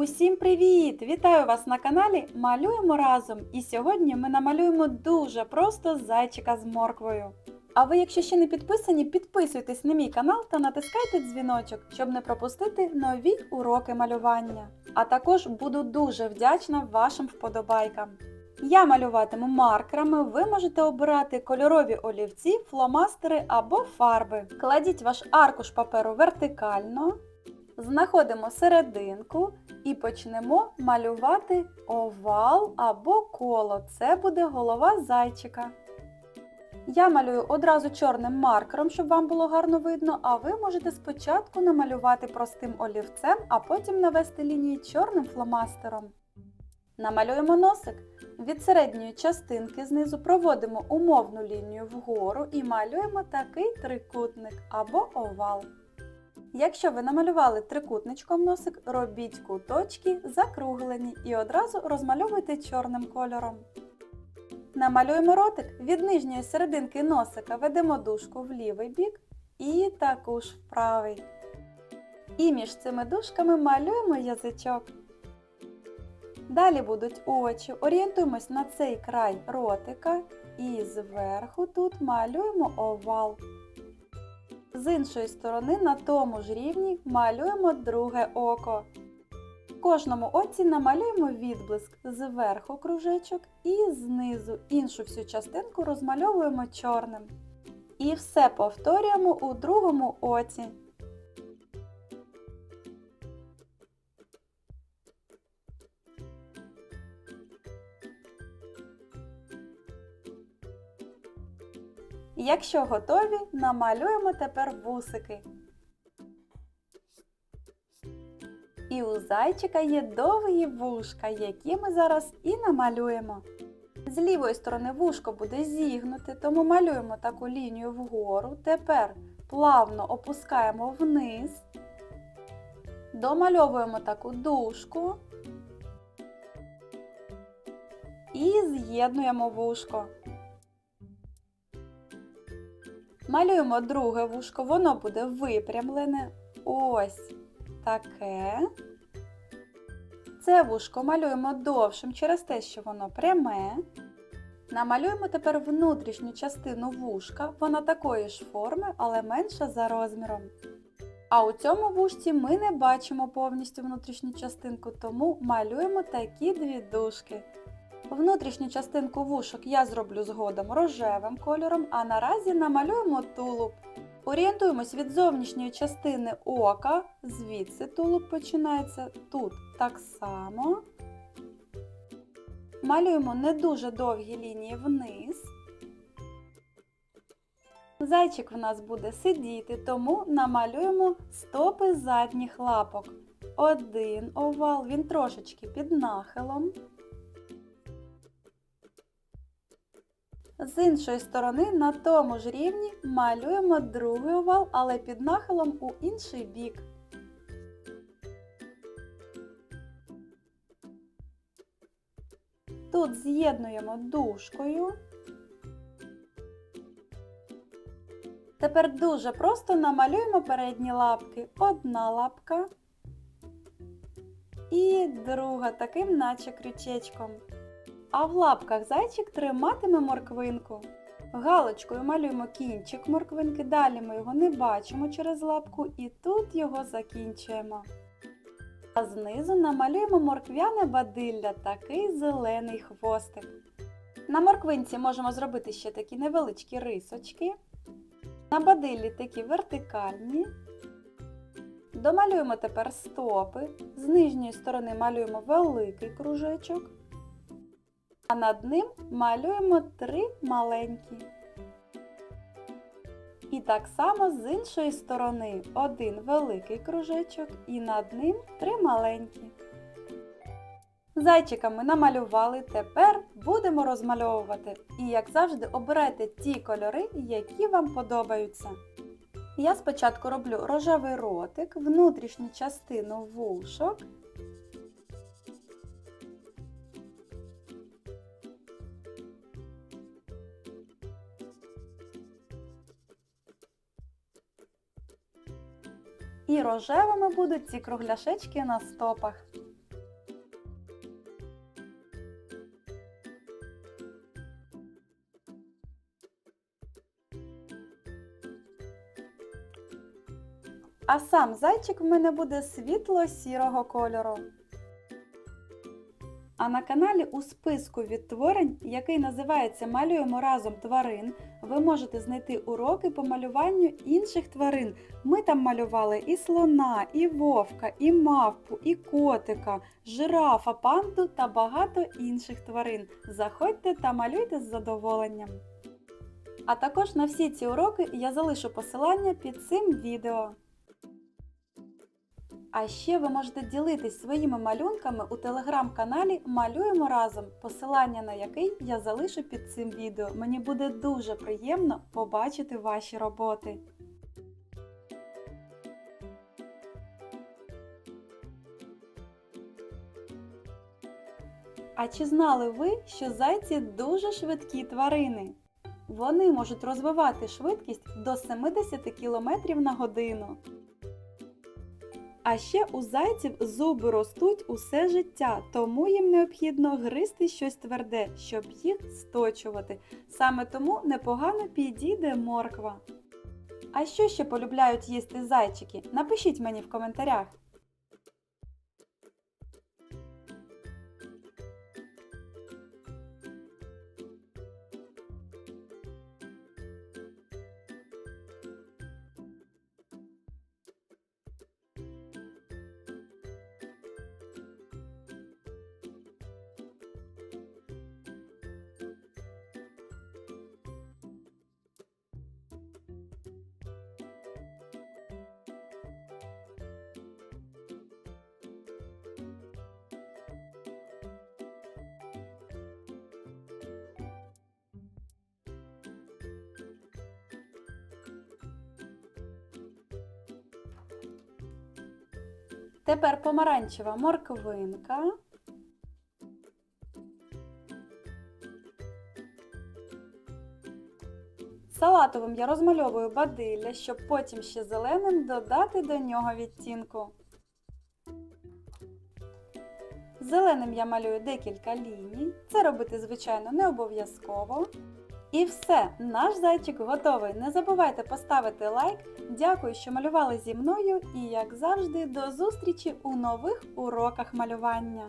Усім привіт! Вітаю вас на каналі Малюємо разом! І сьогодні ми намалюємо дуже просто зайчика з морквою. А ви, якщо ще не підписані, підписуйтесь на мій канал та натискайте дзвіночок, щоб не пропустити нові уроки малювання. А також буду дуже вдячна вашим вподобайкам. Я малюватиму маркерами, ви можете обирати кольорові олівці, фломастери або фарби. Кладіть ваш аркуш паперу вертикально, знаходимо серединку і почнемо малювати овал або коло. Це буде голова зайчика. Я малюю одразу чорним маркером, щоб вам було гарно видно, а ви можете спочатку намалювати простим олівцем, а потім навести лінії чорним фломастером. Намалюємо носик. Від середньої частинки знизу проводимо умовну лінію вгору і малюємо такий трикутник або овал. Якщо ви намалювали трикутничком носик, робіть куточки закруглені і одразу розмальовуйте чорним кольором. Намалюємо ротик. Від нижньої серединки носика ведемо дужку в лівий бік і таку ж в правий. І між цими дужками малюємо язичок. Далі будуть очі. Орієнтуємось на цей край ротика і зверху тут малюємо овал. З іншої сторони на тому ж рівні малюємо друге око. В кожному оці намалюємо відблиск зверху кружечок і знизу іншу всю частинку розмальовуємо чорним. І все повторюємо у другому оці. Якщо готові, намалюємо тепер вусики. І у зайчика є довгі вушка, які ми зараз і намалюємо. З лівої сторони вушко буде зігнуте, тому малюємо таку лінію вгору. Тепер плавно опускаємо вниз, домальовуємо таку дужку і з'єднуємо вушко. Малюємо друге вушко, воно буде випрямлене. Ось таке. Це вушко малюємо довшим через те, що воно пряме. Намалюємо тепер внутрішню частину вушка, вона такої ж форми, але менша за розміром. А у цьому вушці ми не бачимо повністю внутрішню частинку, тому малюємо такі дві дужки. Внутрішню частинку вушок я зроблю згодом рожевим кольором, а наразі намалюємо тулуб. Орієнтуємось від зовнішньої частини ока, звідси тулуб починається тут так само. Малюємо не дуже довгі лінії вниз. Зайчик в нас буде сидіти, тому намалюємо стопи задніх лапок. Один овал, він трошечки під нахилом. З іншої сторони на тому ж рівні малюємо другий овал, але під нахилом у інший бік. Тут з'єднуємо дужкою. Тепер дуже просто намалюємо передні лапки. Одна лапка і друга таким наче крючечком. А в лапках зайчик триматиме морквинку. Галочкою малюємо кінчик морквинки, далі ми його не бачимо через лапку і тут його закінчуємо. А знизу намалюємо морквяне бадилля, такий зелений хвостик. На морквинці можемо зробити ще такі невеличкі рисочки. На бадиллі такі вертикальні. Домалюємо тепер стопи. З нижньої сторони малюємо великий кружечок. А над ним малюємо три маленькі. І так само з іншої сторони один великий кружечок і над ним три маленькі. Зайчика ми намалювали, тепер будемо розмальовувати. І, як завжди, обирайте ті кольори, які вам подобаються. Я спочатку роблю рожевий ротик, внутрішню частину вушок І рожевими будуть ці кругляшечки на стопах. А сам зайчик в мене буде світло-сірого кольору. А на каналі у списку відтворень, який називається Малюємо разом тварин, ви можете знайти уроки по малюванню інших тварин. Ми там малювали і слона, і вовка, і мавпу, і котика, жирафа, панду та багато інших тварин. Заходьте та малюйте з задоволенням. А також на всі ці уроки я залишу посилання під цим відео. А ще ви можете ділитись своїми малюнками у телеграм-каналі Малюємо разом, посилання на який я залишу під цим відео. Мені буде дуже приємно побачити ваші роботи. А чи знали ви, що зайці дуже швидкі тварини? Вони можуть розвивати швидкість до 70 км на годину. А ще у зайців зуби ростуть усе життя, тому їм необхідно гризти щось тверде, щоб їх сточувати. Саме тому непогано підійде морква. А що ще полюбляють їсти зайчики? Напишіть мені в коментарях. Тепер помаранчева морквинка. Салатовим я розмальовую бадилля, щоб потім ще зеленим додати до нього відтінку. Зеленим я малюю декілька ліній. Це робити, звичайно, не обов'язково. І все, наш зайчик готовий. Не забувайте поставити лайк. Дякую, що малювали зі мною і, як завжди, до зустрічі у нових уроках малювання.